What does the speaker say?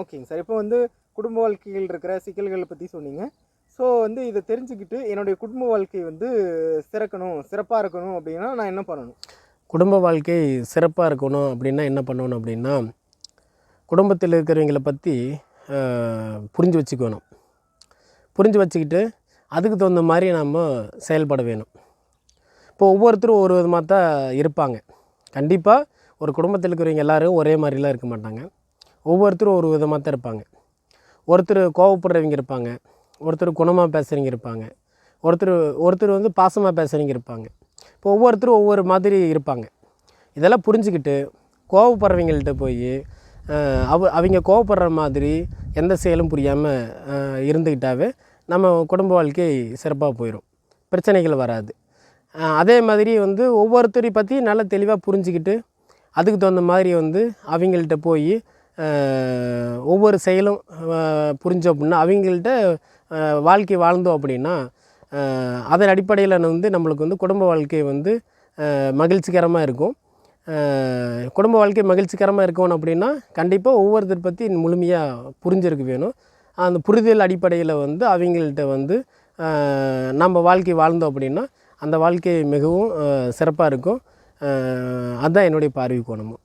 ஓகேங்க சார். இப்போ வந்து குடும்ப வாழ்க்கையில் இருக்கிற சிக்கல்களை பற்றி சொன்னீங்க. ஸோ வந்து இதை தெரிஞ்சுக்கிட்டு என்னுடைய குடும்ப வாழ்க்கை வந்து சிறக்கணும் சிறப்பாக இருக்கணும் அப்படின்னா நான் என்ன பண்ணணும்? குடும்ப வாழ்க்கை சிறப்பாக இருக்கணும் அப்படின்னா என்ன பண்ணணும் அப்படின்னா குடும்பத்தில் இருக்கிறவங்கள பற்றி புரிஞ்சு வச்சுக்கணும். புரிஞ்சு வச்சுக்கிட்டு அதுக்கு தகுந்த மாதிரி நம்ம செயல்பட வேணும். இப்போ ஒவ்வொருத்தரும் ஒரு விதமாக தான் இருப்பாங்க. கண்டிப்பாக ஒரு குடும்பத்தில் இருக்கிறவங்க எல்லாரும் ஒரே மாதிரிலாம் இருக்க மாட்டாங்க. ஒவ்வொருத்தரும் ஒரு விதமாக தான் இருப்பாங்க. ஒருத்தர் கோவப்படுறவங்க இருப்பாங்க. ஒருத்தர் குணமாக பேசுகிறவங்க இருப்பாங்க. ஒருத்தர் ஒருத்தர் வந்து பாசமாக பேசுகிறவங்க இருப்பாங்க. இப்போ ஒவ்வொருத்தரும் ஒவ்வொரு மாதிரி இருப்பாங்க. இதெல்லாம் புரிஞ்சுக்கிட்டு கோவப்படுறவங்கள்ட்ட போய் அவ அவங்க கோவப்படுற மாதிரி எந்த செயலும் புரியாமல் இருந்துக்கிட்டாவே நம்ம குடும்ப வாழ்க்கை சிறப்பாக போயிடும் பிரச்சனைகள் வராது. அதே மாதிரி வந்து ஒவ்வொருத்தரை பற்றி நல்லா தெளிவாக புரிஞ்சுக்கிட்டு அதுக்கு தகுந்த மாதிரி வந்து அவங்கள்ட்ட போய் ஒவ்வொரு செயலும் புரிஞ்சோம் அப்படின்னா அவங்கள்ட்ட வாழ்க்கை வாழ்ந்தோம் அப்படின்னா அதன் அடிப்படையில் வந்து நம்மளுக்கு வந்து குடும்ப வாழ்க்கை வந்து மகிழ்ச்சிகரமாக இருக்கும். குடும்ப வாழ்க்கை மகிழ்ச்சிகரமாக இருக்கணும் அப்படின்னா கண்டிப்பாக ஒவ்வொருத்தர் பற்றி முழுமையாக புரிஞ்சிருக்க வேணும். அந்த புரிதல் அடிப்படையில் வந்து அவங்கள்ட்ட வந்து நம்ம வாழ்க்கை வாழ்ந்தோம் அப்படின்னா அந்த வாழ்க்கை மிகவும் சிறப்பாக இருக்கும். அதுதான் என்னுடைய பார்வை கோணமும்